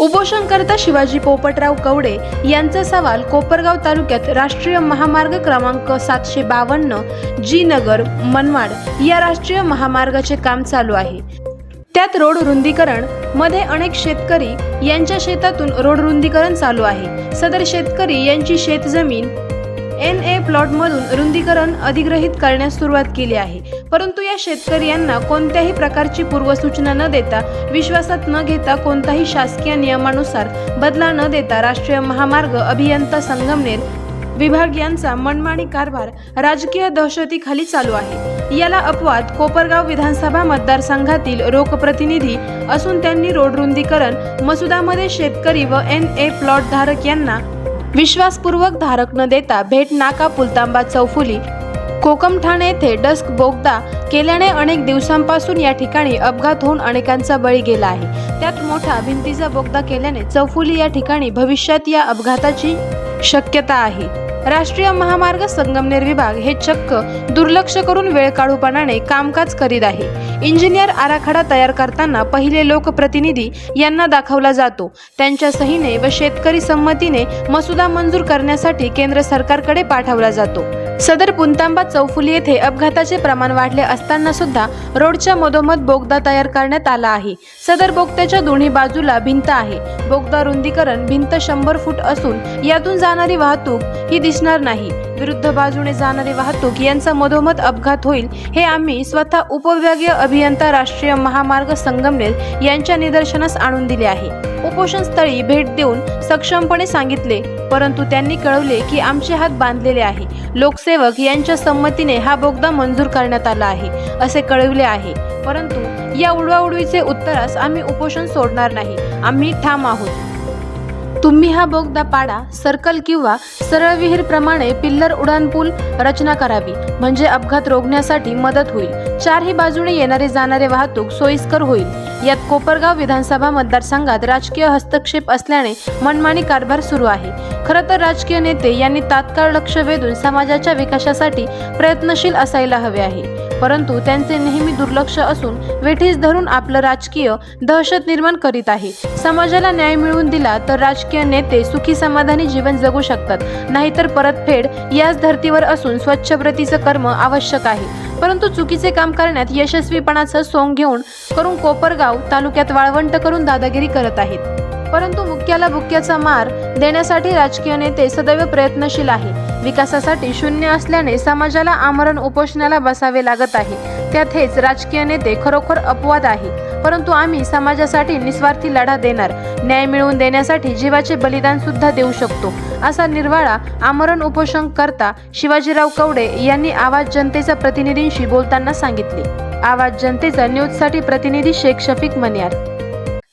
उपोषणकर्ता शिवाजी पोपटराव कवडे यांचा सवाल कोपरगाव तालुक्यात राष्ट्रीय महामार्ग क्रमांक सातशे बावन्न जी नगर मनमाड या राष्ट्रीय महामार्गाचे काम चालू आहे. त्यात रोड रुंदीकरणमध्ये अनेक शेतकरी यांच्या शेतातून रोड रुंदीकरण चालू आहे. सदर शेतकरी यांची शेतजमीन एन ए प्लॉटमधून रुंदीकरण अधिग्रहित करण्यास सुरुवात केली आहे. परंतु या शेतकरी यांना कोणत्याही प्रकारची पूर्वसूचना न देता विश्वासात न घेता कोणताही शासकीय नियमानुसार बदला न देता राष्ट्रीय महामार्ग अभियंता संगमनेर विभाग यांचा मनमानी कारभार राजकीय दहशतीखाली चालू आहे. याला अपवाद कोपरगाव विधानसभा मतदारसंघातील रोगप्रतिनिधी असून त्यांनी रोड रुंदीकरण मसुदामध्ये शेतकरी व एन ए प्लॉट धारक यांना विश्वासपूर्वक धारक न देता भेट नाका पुलतांबा चौफुली कोकमठाणे येथे डस्क बोगदा केल्याने अनेक दिवसांपासून या ठिकाणी अपघात होऊन अनेकांचा बळी गेला आहे. त्यात मोठा भिंतीचा बोगदा केल्याने चौफुली या ठिकाणी भविष्यात या अपघाताची शक्यता आहे. राष्ट्रीय महामार्ग संगमनेर विभाग हे चक्क दुर्लक्ष करून वेळ काढूपणाने कामकाज करीत आहे. इंजिनियर आराखडा तयार करताना पहिले लोकप्रतिनिधी यांना दाखवला जातो. त्यांच्या सहीने व शेतकरी संमतीने मसुदा मंजूर करण्यासाठी केंद्र सरकारकडे पाठवला जातो. सदर पुंतांबा चौफुली येथे अपघाताचे प्रमाण वाढले असताना सुद्धा रोडच्या मधोमध बोगदा तयार करण्यात आला आहे. सदर बोगद्याच्या दोन्ही बाजूला भिंत आहे. बोगदा रुंदीकरण भिंत शंभर फूट असून यातून जाणारी वाहतूक ही दिसणार नाही. विरुद्ध बाजूने जाणारी वाहतूक यांचा मधोमध अपघात होईल हे आम्ही स्वतः उपविभागीय अभियंता राष्ट्रीय महामार्ग संगमनेर यांच्या निदर्शनास आणून दिले आहे. उपोषण स्थळी भेट देऊन सक्षमपणे सांगितले परंतु त्यांनी कळवले की आमचे हात बांधलेले आहे. लोकसेवक यांच्या संमतीने हा बोगदा मंजूर करण्यात आला आहे असे कळविले आहे. परंतु या उडवाउडवीचे उत्तरास आम्ही उपोषण सोडणार नाही. आम्ही ठाम आहोत. तुम्ही हा बोगदा पाडा सर्कल किंवा सरळ विहीर प्रमाणे पिल्लर उड्डाणपूल रचना करावी. म्हणजे अपघात रोखण्यासाठी मदत होईल. चारही बाजूने येणारे जाणारे वाहतूक सोयीस्कर होईल. यात कोपरगाव विधानसभा मतदारसंघात राजकीय हस्तक्षेप असल्याने मनमानी कारभार सुरू आहे. खरं तर राजकीय नेते यांनी तात्काळ लक्ष वेधून समाजाच्या विकासासाठी प्रयत्नशील असायला हवे आहे. परंतु त्यांचे नेहमी दुर्लक्ष असून वेठीस धरून आपलं राजकीय दहशत निर्माण करीत आहे. समाजाला न्याय मिळवून दिला तर राजकीय नेते सुखी समाधानी जीवन जगू शकतात. नाहीतर परतफेड याच धर्तीवर असून स्वच्छ प्रतीचं कर्म आवश्यक आहे. परंतु चुकीचे काम करण्यात यशस्वीपणाचं सोंग घेऊन करून कोपरगाव तालुक्यात वाळवंट करून दादागिरी करत आहेत. परंतु मुक्याला भुक्याचा मार देण्यासाठी राजकीय नेते सदैव प्रयत्नशील आहे विकासासाठी शून्य असल्याने समाजाला आमरण उपोषणाला बसावे लागत आहे. त्यात हेच राजकीय नेते खरोखर अपवाद आहे परंतु आम्ही समाजासाठी निस्वार्थी लढा देणार. न्याय मिळवून देण्यासाठी जीवाचे बलिदान सुद्धा देऊ शकतो. असा निर्वाळा आमरण उपोषण करता शिवाजीराव कवडे यांनी आवाज जनतेच्या प्रतिनिधींशी बोलताना सांगितले. आवाज जनतेचा न्यूजसाठी प्रतिनिधी शेख शफीक मनियार.